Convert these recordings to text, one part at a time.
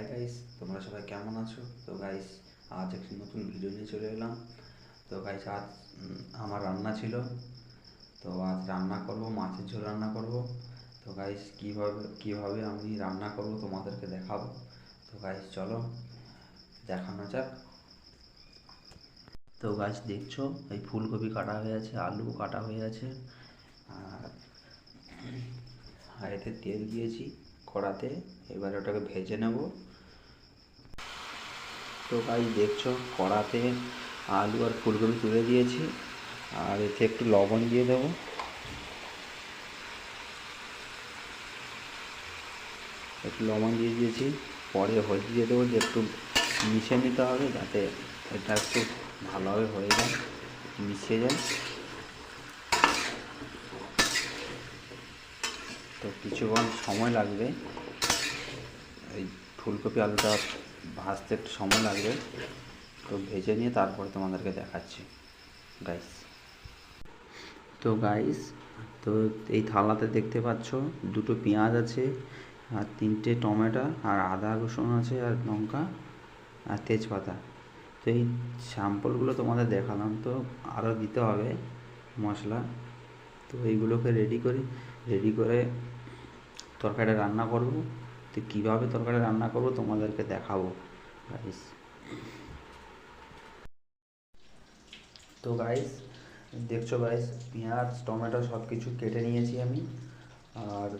Hi guys তোমরা সবাই কেমন আছো? তো গাইস আজ একটি নতুন ভিডিও নিয়ে চলে এলাম। তো গাইস আজ আমার রান্না ছিল। তো আজ রান্না করব, মাছের ঝোল রান্না করব। তো গাইস কীভাবে কীভাবে আমি রান্না করব তোমাদেরকে দেখাবো। তো গাইস চলো, দেখানো যাক। তো গাছ দেখছ, এই ফুলকপি কাটা হয়ে আছে, আলু কাটা হয়ে আছে। আর এতে তেল দিয়েছি। কড়াতে, এবার ওটাকে ভেজে নেব। তো গাছ দেখছ, কড়াতে আলু আর ফুলকপি তুলে দিয়েছি। আর এতে একটু লবণ দিয়ে দেবো। একটু লবণ দিয়ে দিয়েছি। পরে হলদি দিয়ে দেবো যে একটু মিশিয়ে নিতে হবে যাতে এটা একটু ভালোভাবে হয়ে যায় মিশিয়ে যায়। তো কিছুক্ষণ সময় লাগবে। এই ফুলকপি আলুটা ভাজতে একটু সময় লাগবে। তো ভেজে নিয়ে তারপরে তোমাদেরকে দেখাচ্ছি। গাইস তো গাইস তো এই থালাতে দেখতে পাচ্ছ দুটো পেঁয়াজ আছে, আর তিনটে টমেটো, আর আদা রসুন আছে, আর লঙ্কা, আর তেজপাতা। তো এই স্যাম্পলগুলো তোমাদের দেখালাম, তো আরও দিতে হবে মশলা। তো এইগুলোকে রেডি করি। রেডি করে তরকারিটা রান্না করব। তো কীভাবে তরকারি রান্না করব তোমাদেরকে দেখাবো গাইস তো গাইস দেখছ গাইস পেঁয়াজ, টমেটো সব কিছু কেটে নিয়েছি আমি। আর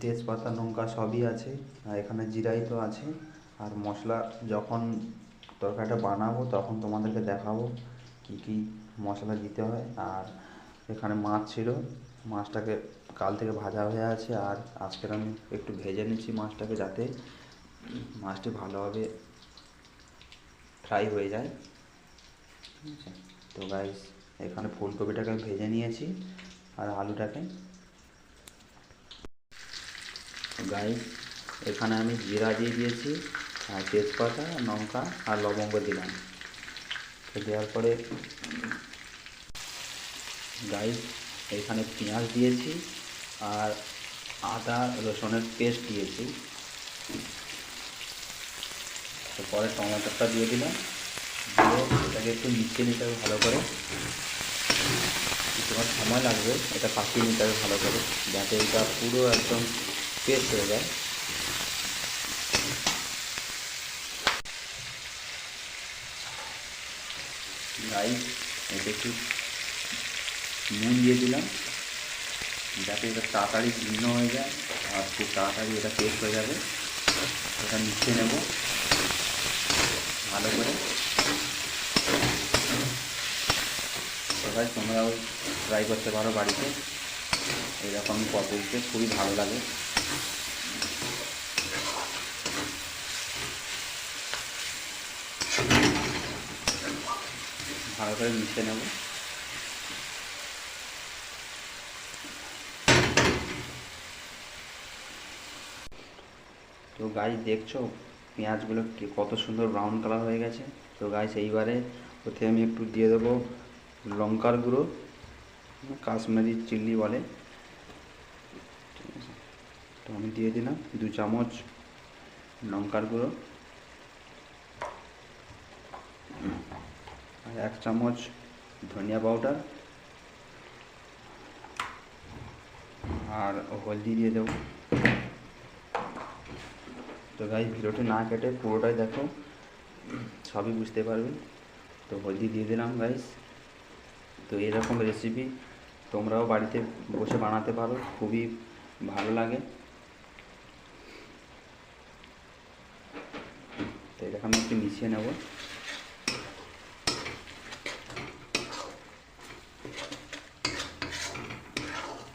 তেজপাতা, লঙ্কা সবই আছে। আর এখানে জিরাই তো আছে। আর মশলা যখন তরকারিটা বানাবো তখন তোমাদেরকে দেখাবো কি কি মশলা দিতে হয়। আর এখানে মাছ ছিল। মাছটাকে কাল থেকে ভাজা হয়ে আছে আর আজকের আমি একটু ভেজে নিচ্ছি মাছটাকে যাতে মাছটি ভালোভাবে ফ্রাই হয়ে যায়। ঠিক আছে তো গাইস এখানে ফুলকপিটাকে আমি ভেজে নিয়েছি আর আলুটাকে। গাইস এখানে আমি জিরা দিয়ে দিয়েছি, আর তেজপাতা, লঙ্কা আর লবঙ্গ দিলাম। তো দেওয়ার পরে গাইস এখানে পেঁয়াজ দিয়েছি আর আদা রসুনের পেস্ট দিয়েছি। পরে টমেটোটা দিয়ে দিলাম। দিয়ে এটাকে একটু মিশিয়ে নিতে হবে ভালো করে। তোমার সময় লাগবে, এটা পাকিয়ে নিতে হবে ভালো করে, যাতে এটা পুরো একদম পেস্ট হয়ে যায়। রাইস এতে একটু নুন দিয়ে দিলাম। যাতে এটা তাড়াতাড়ি ভিন্ন হয়ে যায় আর খুব তাড়াতাড়ি এটা পেস্ট হয়ে যাবে। এটা মিশিয়ে নেব। ভালো করে। সবাই তোমরাও ট্রাই করতে পারো বাড়িতে। এরকম পদ্ধতিতে খুবই ভালো লাগে। ভালো করে মিশিয়ে নেব। তো গাছ দেখছ পেঁয়াজগুলো কি- কত সুন্দর ব্রাউন কালার হয়ে গেছে? তো গাছ এইবারে ওতে আমি একটু দিয়ে দেবো লঙ্কার গুঁড়ো, কাশ্মীরি চিল্লি বলে। তো আমি দিয়ে দিলাম দু চামচ লঙ্কার গুঁড়ো। আর এক চামচ ধনিয়া পাউডার। আর হলদি দিয়ে দেবো। তো গাই ভিডিওটি না কেটে পুরোটাই দেখো, সবই বুঝতে পারবে। তো হলদি দিয়ে দিলাম গাইস তো এরকম রেসিপি তোমরাও বাড়িতে বসে বানাতে পারো, খুবই ভালো লাগে। তো এটাকে আমি একটু মিশিয়ে নেব।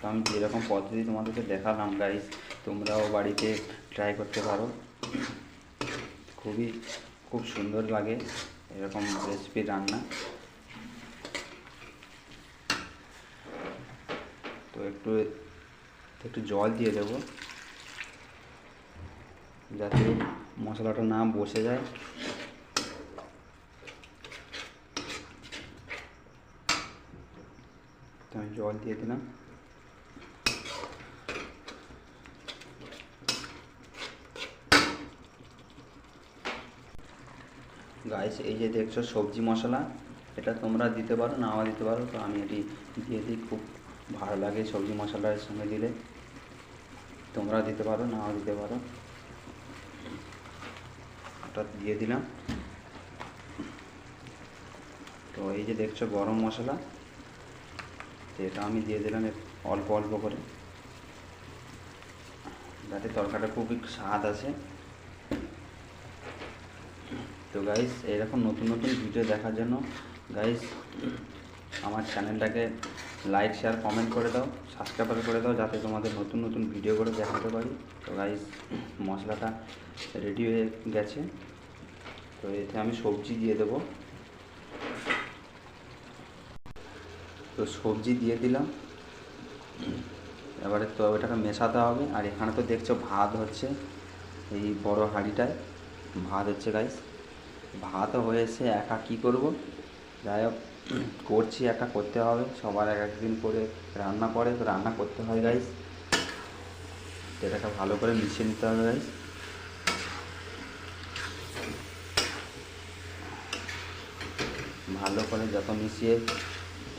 আমি যেরকম পদ্ধতি তোমাদেরকে দেখালাম গাইস তোমরাও বাড়িতে ট্রাই করতে পারো। খুবই, খুব সুন্দর লাগে এরকম রেসিপি রান্না। তো একটু একটু জল দিয়ে দেবো। যাতে মশলাটা না বসে যায়। তো আমি জল দিয়ে দিলাম। গাইস এই যে দেখছ সবজি মশলা, এটা তোমরা দিতে পারো, নাও দিতে পারো, তো আমি এটি দিয়ে দিই, খুব ভালো লাগে সবজি মশলার সঙ্গে দিলে। তোমরা দিতে পারো, নাও দিতে পারো। ওটা দিয়ে দিলাম। তো এই যে দেখছ গরম মশলা, তো এটা আমি দিয়ে দিলাম অল্প অল্প করে। যাতে তরকারিটা খুবই স্বাদ আছে তো গাইস এরকম নতুন নতুন ভিডিও দেখার জন্য গাইস আমার চ্যানেলটাকে লাইক শেয়ার কমেন্ট করে দাও সাবস্ক্রাইব করে দাও, যাতে তোমাদের নতুন নতুন ভিডিও করে দেখাতে পারি। তো গাইস মশলাটা রেডি হয়ে গেছে। তো এতে আমি সবজি দিয়ে দেবো। তো সবজি দিয়ে দিলাম। এবারে তো ওটাকে মেশাতে হবে। আর এখানে তো দেখছ ভাত হচ্ছে, এই বড় হাঁড়িটায়। ভাত হচ্ছে গাইস ভাতও হয়েছে, একা কী করব? যাই হোক, করছি, একা করতে হবে। সবার এক একদিন করে রান্না করে তো রান্না করতে হয় গাইস এটাকে ভালো করে মিশিয়ে নিতে হবে গাইস ভালো করে যত মিশিয়ে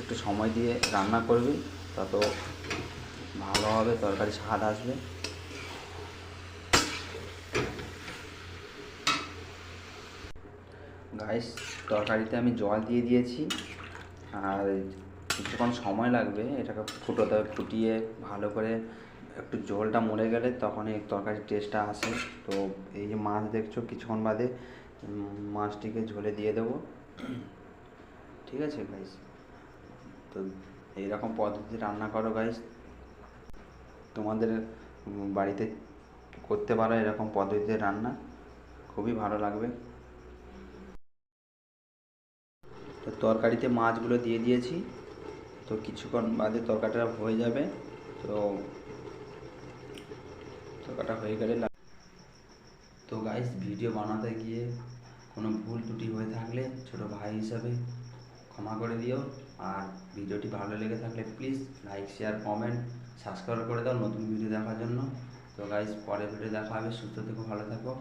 একটু সময় দিয়ে রান্না করবি, তত ভালো হবে তরকারি স্বাদ আসবে। গাইস তরকারিতে আমি জল দিয়ে দিয়েছি। আর কিছুক্ষণ সময় লাগবে, এটাকে ফুটোতে ফুটিয়ে ভালো করে একটু জলটা মরে গেলে তখন এই তরকারির টেস্টটা আসে। তো এই যে মাছ দেখছ, কিছুক্ষণ বাদে মাছটিকে ঝোলে দিয়ে দেবো। ঠিক আছে গাইস তো এইরকম পদ্ধতি রান্না করো গাইস তোমাদের বাড়িতে করতে পারো এরকম পদ্ধতিতে রান্না। খুবই ভালো লাগবে। তো তরকারিতে মাছগুলো দিয়ে দিয়েছি। তো কিছুক্ষণ বাদে তরকারিটা হয়ে যাবে। তো তরকারিটা হয়ে গেলে তো গাইস ভিডিও বানাতে গিয়ে কোনো ভুল ত্রুটি হয়ে থাকলে ছোট ভাই হিসাবে ক্ষমা করে দিও। আর ভিডিওটি ভালো লেগে থাকলে please like share comment subscribe করে দাও নতুন ভিডিও দেখার জন্য। তো গাইস পরের ভিডিও দেখা হবে। সুস্থ থেকো, ভালো থাকো।